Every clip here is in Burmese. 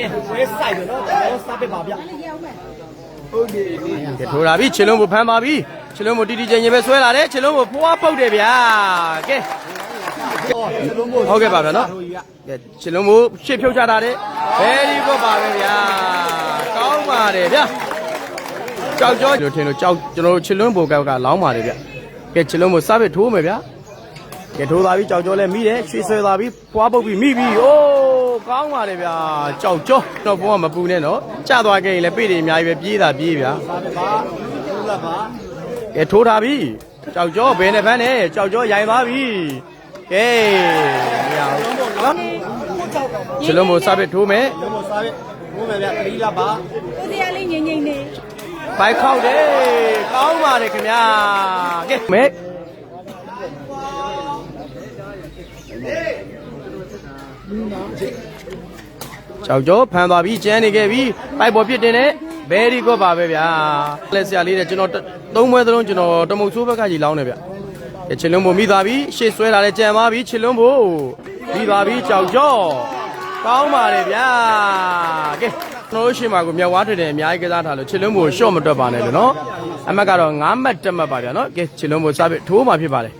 ကဲဝဲဆိုင်တယ်နော်ကျွန်တော်စပစ်ပါဗျဟုတ်ကဲ့ကဲထိုးလာပြီခြေလုံးကိုဖမ်းပါပြီခြေလုံးကိုတီတီချင်းချင်းပဲဆွဲလာတယ်ခြေလုံးကိုဖွားပုတ်တယ်ဗျာကဲလုံးမို့ဟုတ်ကဲ့ပါဗျာနော်ကဲခြေလုံးကိုရှေ့ဖြုတ်ချတာတယ် very good ပါပဲဗျာကောင်းပါတယ်ဗျာကြောက်ကြောလို့ထင်လို့ကြောက်ကျွန်တော်တို့ခြေလုံးပုံကောက်ကလောင်းပါတယ်ဗျကဲခြေလုံးကိုစပစ်ထိုးမယ်ဗျာကဲထိုးသွားပြီကြောက်ကြောလည်းမိတယ်ရွှေဆွဲသွားပြီဖွားပုတ်ပြီမိပြီအိုး ကောင်းပါတယ်ဗျာကြောက်ကြောတော့ဘုံကမပူနဲ့နော်ကျသွားခဲ့ရင်လည်းပေတွေအများကြီးပဲပြေးတာပြေးဗျာစပစ်ပါဟုတ်လားပါကဲထိုးထားပြီကြောက်ကြောဘယ်နဲ့ဖမ်းလဲကြောက်ကြောရိုင်သွားပြီကဲမရဘူးနော်ခြေလုံးကိုစပစ်ထိုးမယ်လုံးမို့စပစ်ဘုံမယ်ဗျခရီးလာပါကိုစရာလေးငိမ့်ငိမ့်နေဘိုက်ခောက်တယ်ကောင်းပါတယ်ခင်ဗျာကဲမဲ ကြောက်ကြောဖမ်းသွားပြီကျန်းနေခဲ့ပြီပိုက်ပေါ်ပြစ်တင်တယ် very good ပါပဲဗျာလက်ဆရာလေးတဲ့ကျွန်တော်သုံးပွဲသလုံးကျွန်တော်တမုတ်ဆိုးဘက်ကကြီးလောင်းတယ်ဗျကဲချစ်လုံးဘိုမိသွားပြီရှေ့ဆွဲလာတဲ့ကြံသွားပြီချစ်လုံးဘိုမိသွားပြီကြောက်ကြောကောင်းပါတယ်ဗျာကဲကျွန်တော်တို့ရှေ့မှာကိုမြောက်ဝါထွေတယ်အများကြီးကစားထားလို့ချစ်လုံးဘိုရှော့မတွက်ပါနဲ့လို့နော်အမတ်ကတော့9မှတ်တက်မှတ်ပါဗျာနော်ကဲချစ်လုံးဘိုစားပြီထိုးမှဖြစ်ပါတယ်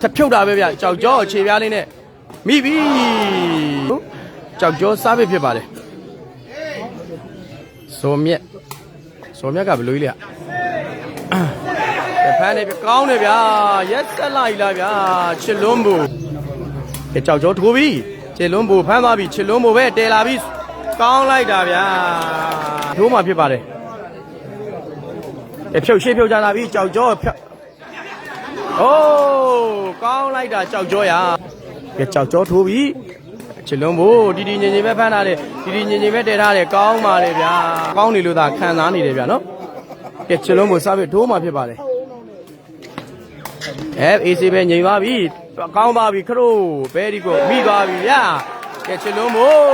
ထဖြုတ်တာပဲဗျကြောက်ကြောခြေပြားလေးနဲ့မိပြီ ကြောက်ကြောစားပြီဖြစ်ပါတယ်ဆိုမြက်စော်မြတ်ကဘယ်လိုကြီးလဲอ่ะဖမ်းနေပြီကောင်းတယ်ဗျာရက်ဆက်လိုက်လားဗျာချစ်လွန်းဘူကဲကြောက်ကြောထိုးပြီချစ်လွန်းဘူဖမ်းသွားပြီချစ်လွန်းဘူပဲတဲလာပြီကောင်းလိုက်တာဗျာထိုးမှဖြစ်ပါတယ်ကဲဖြုတ်ရှေ့ဖြုတ်ကြတာပြီကြောက်ကြောဖြတ်အိုးကောင်းလိုက်တာကြောက်ကြောရကဲကြောက်ကြောထိုးပြီ ချစ်လွန်းဘူတီတီငင်ငင်ပဲဖမ်းထားတယ်တီတီငင်ငင်ပဲတဲထားတယ်ကောင်းပါလေဗျာကောင်းနေလို့သာခံစားနေတယ်ဗျာနော်ကဲချလုံးကိုစားပြီးထိုးမှဖြစ်ပါတယ်အဲအေးစီပဲငြိမ်သွားပြီကောင်းပါပြီခရိုးဘယ်ဒီကိုမိသွားပြီဗျာကဲချလုံးမို့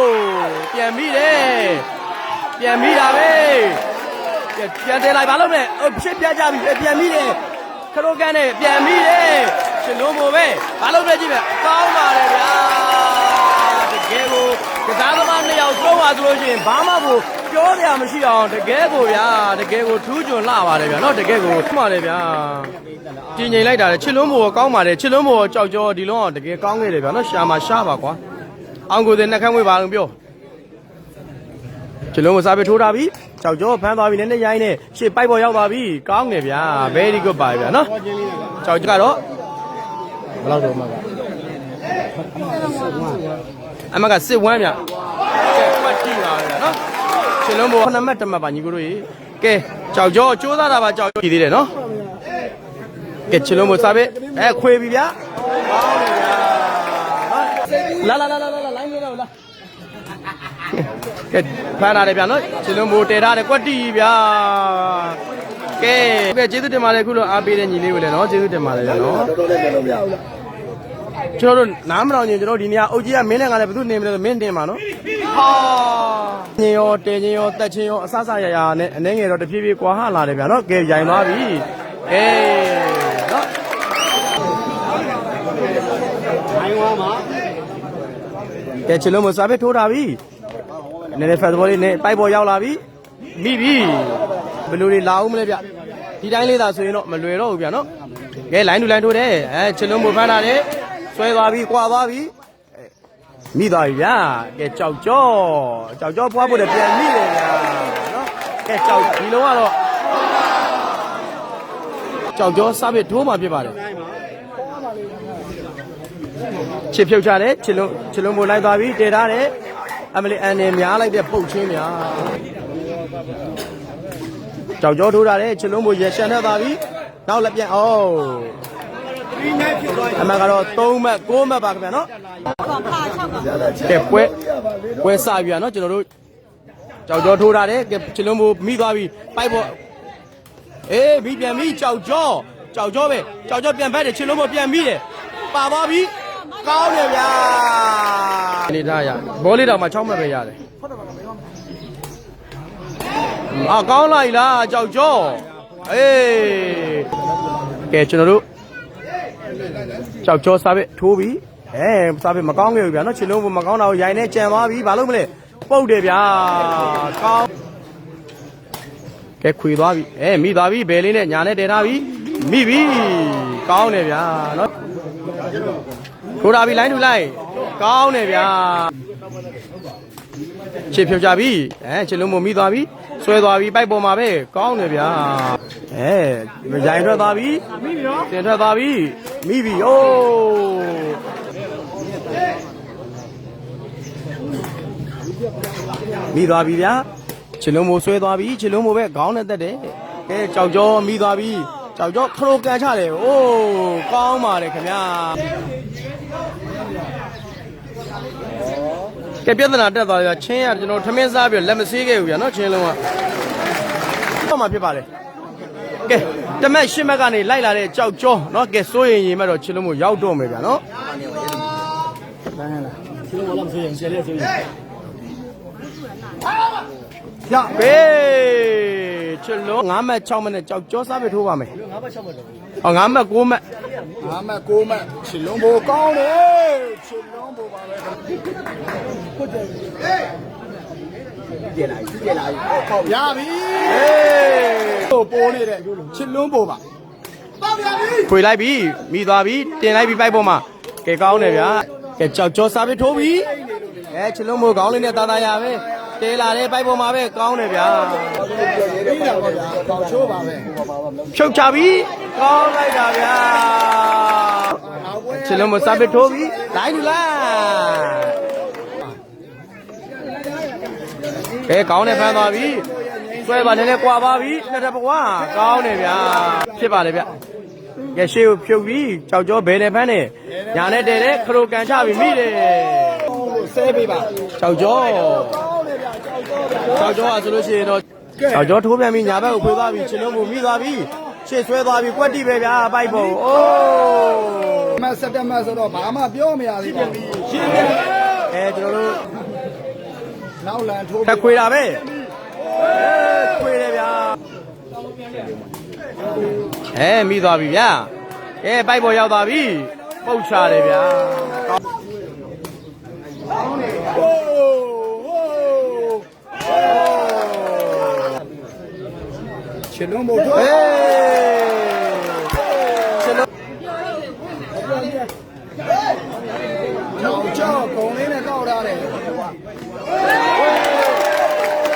ပြန်မိတယ်ပြန်မိတာပဲကဲပြန်တယ်လိုက်ဘာလို့လဲအဖြစ်ပြကြပြီပြန်မိတယ်ခရိုးကန်နဲ့ပြန်မိတယ်ချလုံးမို့ပဲဘာလို့လဲကြည့်ပဲကောင်းပါလေဗျာတကယ် ကိုကစားသမားနှစ်ယောက်သုံးပါဆိုလို့ရှိရင်ဘာမှကိုပြောပြမရှိအောင်တကယ်ကိုဗျာတကယ်ကိုထူးချွန်လှပါတယ်ဗျာနော်တကယ်ကိုမှန်တယ်ဗျာကြင်ငိန်လိုက်တာလေချစ်လုံးမို့ကောင်းပါတယ်ချစ်လုံးမို့ကြောက်ကြောဒီလုံးကတကယ်ကောင်းခဲ့တယ်ဗျာနော်ရှာမှာရှာပါကွာအောင်ကိုတဲ့နှက်ခမ်းဝေးပါလို့ပြောချစ်လုံးကိုစားပြီးထိုးထားပြီကြောက်ကြောဖမ်းသွားပြီနည်းနည်းရိုင်းနေရှေ့ပိုက်ပေါ်ရောက်သွားပြီကောင်းတယ်ဗျာ very good ပါဗျာနော်ကြောက်ကြကတော့ဘယ်လောက်တော့မှက အမကစစ်ဝမ်းဗျာကဲမှတ်ကြည့်ပါဗျာနော်ရှင်လုံးဘောနှစ်မှတ်တစ်မှတ်ပါညီကိုတို့ရေကဲကြောက်ကြောစူးစမ်းတာပါကြောက်ကြောကြည့်သေးတယ်နော်ကဲရှင်လုံးဘောစားပဲအဲခွေပြီဗျာလာလာလာလာလာလိုင်းလို့လာကဲဖမ်းရတယ်ဗျာနော်ရှင်လုံးဘောတည်ထားတယ်ကွက်တီဗျာကဲကဲကျေးဇူးတင်ပါတယ်ခုလိုအားပေးတဲ့ညီလေးကိုလည်းနော်ကျေးဇူးတင်ပါတယ်ဗျာနော်တော်တော်လေးလည်းမရဘူးလား ကျွန်တော်တို့နားမတော်ညင်ကျွန်တော်ဒီနေရာအုတ်ကြီးကမင်းနဲ့ငါလည်းဘယ်သူနေမလဲဆိုမင်းတင်ပါနော်ဟာညင်ရောတဲညင်ရောတက်ချင်းရောအဆဆရရနဲ့အနေငယ်တော့တဖြည်းဖြည်းကွာဟလာတယ်ဗျာနော်ကဲရိုင်သွားပြီအေးနော်အိုင်းဝါမှာကဲချလုံးမစားပဲထိုးတာပြီနည်းနည်းဖက်သဘောလေးနဲ့ပိုက်ပေါ်ရောက်လာပြီမိပြီဘယ်လိုတွေလာအောင်မလဲဗျဒီတိုင်းလေးသာဆိုရင်တော့မလွယ်တော့ဘူးဗျာနော်ကဲလိုင်းတူလိုင်းထိုးတယ်အဲချလုံးမဖမ်းတာတယ် ဆွဲသွားပြီကွာသွားပြီမိသွားပြီဗျာကဲကြောက်ကြောကြောက်ကြောဖွားဖို့လည်းပြန်မိတယ်ဗျာနော်ကဲကြောက်ဒီလုံးကတော့ကြောက်ကြောစားပြီးထိုးမှဖြစ်ပါတယ်ချစ်ဖြုတ်ချတယ်ချစ်လုံးချစ်လုံးမို့လိုက်သွားပြီတည်ထားတယ်အမလီအန်နေများလိုက်တဲ့ပုတ်ချင်းများကြောက်ကြောထိုးထားတယ်ချစ်လုံးမို့ရရှန်ထက်သွားပြီနောက်လည်းပြန်အောင်ဒီနေ့ဖြစ်သွား အမှန်ကတော့3မှတ်6မှတ်ပါခင်ဗျာနော်ကဲပွဲပွဲစပြီနော်ကျွန်တော်တို့ကြောက်ကြောထိုးထားတယ်ကဲချလုံးမိုးမိသွားပြီပိုက်ပေါ်အေးမိပြန်ပြီကြောက်ကြောကြောက်ကြောပဲကြောက်ကြောပြန်ဖက်တယ်ချလုံးမိုးပြန်ပြီတယ်ပါသွားပြီကောင်းတယ်ဗျာလေးထားရဘောလေးတောင်မှ6မှတ်ပဲရတယ်အာကောင်းလိုက်လားကြောက်ကြောအေးကဲကျွန်တော်တို့ ကြောက်ကြောစားပဲထိုးပြီအဲစားပြီမကောင်းခဲ့ဘူးဗျာနော်ချစ်လုံးဘမကောင်းတာကိုရိုင်နေကြံသွားပြီဘာလို့မလဲပုတ်တယ်ဗျာကောင်းကဲခွေသွားပြီအဲမိသွားပြီဘယ်လေးနဲ့ညာနဲ့တည်ထားပြီမိပြီကောင်းတယ်ဗျာနော်ထိုးတာပြီလိုင်းထူလိုက်ကောင်းတယ်ဗျာချစ်ဖြုတ်ကြပြီအဲချစ်လုံးမမိသွားပြီဆွဲသွားပြီပိုက်ပေါ်မှာပဲကောင်းတယ်ဗျာ အဲရိုင်ထွက်သွားပြီမိပြီနော်တင်ထွက်သွားပြီမိပြီအိုးမိသွားပြီဗျာချစ်လုံးမိုးဆွဲသွားပြီချစ်လုံးမိုးပဲခေါင်းနဲ့တက်တယ်ကဲကြောက်ကြောမိသွားပြီကြောက်ကြောခရိုကန်ချတယ်အိုးကောင်းပါတယ်ခင်ဗျာကဲပြဿနာတက်သွားပြီချင်းရကျွန်တော်ထမင်းစားပြီးလက်မဆေးခဲ့ဘူးဗျာနော်ချင်းလုံးကဘာမှဖြစ်ပါလဲ ကဲတမက်ရှစ်မက်ကနေလိုက်လာတဲ့ကြောက်ကြောเนาะကဲစိုးရင်ရင်မဲ့တော့ချစ်လို့မို့ရောက်တော့မယ်ဗျာเนาะတန်းလားချစ်လို့မလားဆိုရင်ဆယ်လေးဆိုရင်ရဘေးချစ်လို့9မက်6မက်နဲ့ကြောက်ကြောစားပြထိုးပါမယ်9မက်6မက်ဟော9မက်9မက်9မက်9မက်ချစ်လို့ဘိုးကောင်းတယ်ချစ်လို့ဘိုးပါပဲကိုကြည့် လိုက်ကျေလိုက်ဟောရပြီဟေးဟိုပိုးနေတဲ့ချစ်လုံးဘိုပါပေါ့ဗျာပြီခွေလိုက်ပြီမိသွားပြီတင်လိုက်ပြီပိုက်ပေါ်မှာကဲကောင်းတယ်ဗျာကဲကြောက်ကြောစားပြီးထိုးပြီအဲချလုံးမို့ခေါင်းလေးနဲ့တာတာရပဲတဲလာတဲ့ပိုက်ပေါ်မှာပဲကောင်းတယ်ဗျာပြီးတာပေါ့ဗျာကောင်းချိုးပါပဲဖြုတ်ချပြီကောင်းလိုက်တာဗျာချလုံးမို့စားပြီးထိုးပြီလိုက်လူလား ကဲကောင်းတယ်ဖမ်းသွားပြီဆွဲပါနည်းနည်းကွာပါပြီနှစ်တစ်ဘဝကောင်းတယ်ဗျာဖြစ်ပါလေဗျကဲရှေ့ကိုဖြုတ်ပြီးကြောက်ကြောဘယ်နဲ့ဖမ်းနေညာနဲ့တဲတဲ့ခရိုကန်ချပြီမိတယ်ဆဲပေးပါကြောက်ကြောကြောက်ကြောอ่ะဆိုလို့ရှိရင်တော့ကြောက်ကြောထိုးပြန်ပြီးညာဘက်ကိုခွေသွားပြီခြေလုံးကိုမိသွားပြီရှေ့ဆွဲသွားပြီကွက်တိပဲဗျာပိုက်ဖို့အိုးမက်ဆက်တက်မက်ဆိုတော့ဘာမှပြောမရသေးပါဘူးရှင်းအဲကျွန်တော်တို့ နောက်လန်ထိုးထက်ခွေတာပဲအဲခွေတယ်ဗျာအဲမိသွားပြီဗျာအဲပိုက်ပေါ်ရောက်သွားပြီပုတ်ချတယ်ဗျာဟိုးဟိုးချစ်လုံးဘိုထိုး ဟေးခြေလုံး ကြောင်ကြောက်ကုံလေးနဲ့ကောက်ထားတယ်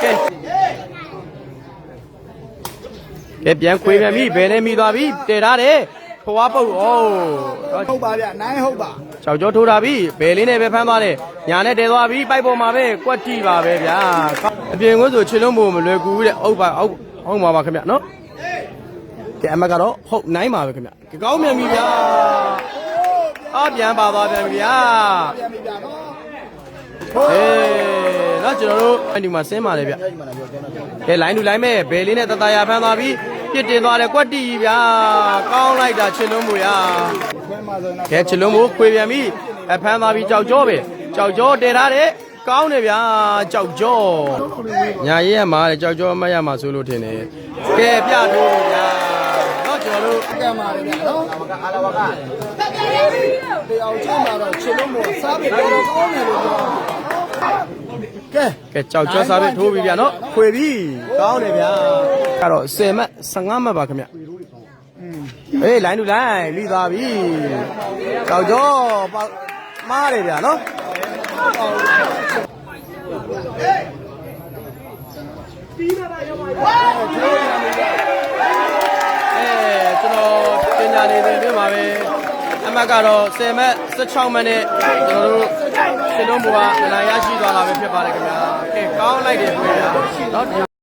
ကဲ ကဲပြန်ခွေပြန်ပြီဘယ်နဲ့မိသွားပြီတည်ထားတယ်ဖွားပုတ်ဩဟုတ်ပါဗျနိုင်ဟုတ်ပါချောက်ကြောထိုးထားပြီဘယ်လေးနဲ့ပဲဖမ်းသွားတယ်ညာနဲ့တဲသွားပြီပိုက်ပေါ်မှာပဲကွက်တိပါပဲဗျာအပြင်ကိုဆိုခြေလုံးပုံမလွယ်ကူဘူးတဲ့အုပ်ပါအောက်ဟုတ်ပါပါခင်ဗျနော်ကဲအမကတော့ဟုတ်နိုင်ပါပဲခင်ဗျကကောင်းမြန်ပြီဗျာအပြန်ပါသွားပြန်ပြီဗျာပြန်ပြီဗျာနော်ဟေး နော်ကျွန်တော်တို့ဒီမှာဆင်းပါလေဗျကဲလိုင်းတူလိုင်းမဲ့ဘယ်လေးနဲ့တတရာဖမ်းသွားပြီပြစ်တင်သွားတယ်ကွက်တိကြီးဗျာကောင်းလိုက်တာခြေလုံးပုံဗျာခွဲမှာဆိုတော့ကဲချလုံးမို့ခွေပြန်ပြီအဖမ်းသွားပြီကြောက်ကြောပဲကြောက်ကြောတည်ထားတယ်ကောင်းတယ်ဗျာကြောက်ကြောညာရေးရမှာတဲ့ကြောက်ကြောအမတ်ရမှာဆိုလို့ထင်တယ်ကဲပြထိုးဗျာတော့ကျွန်တော်တို့ကံပါလေဗျာနော်အာလဝကတရားချင်းမှာတော့ချစ်လုံးဘိုစားပြီးတော့ကောင်းတယ်လို့ပြော ကဲကဲကြောက်ကြောစားပြီးထိုးပြီဗျာနော်ခွေပြီကောင်းတယ်ဗျာအဲ့တော့10မှတ်15မှတ်ပါခင်ဗျဟေးလိုင်းလူလိုင်းမိသွားပြီကြောက်ကြောပေါ့မားတယ်ဗျာနော်အဲကျွန်တော်ပညာနေတယ်ပြပါပဲအမတ်ကတော့10မှတ်16မှတ်နဲ့ကျွန်တော်တို့ စင်လုံးဘွားအနိုင်ရရှိသွားတာပဲဖြစ်ပါတယ်ခင်ဗျာကဲကောင်းလိုက်တယ်ဘွေးနော်